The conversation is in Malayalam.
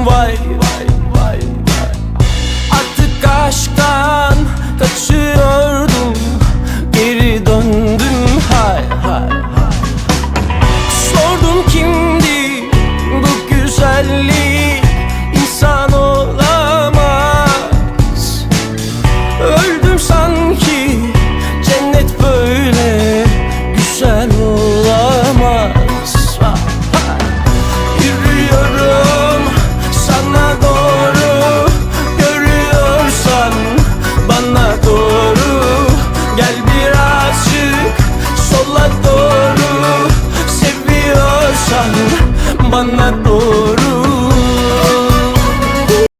трамвай. വന്ന തോറും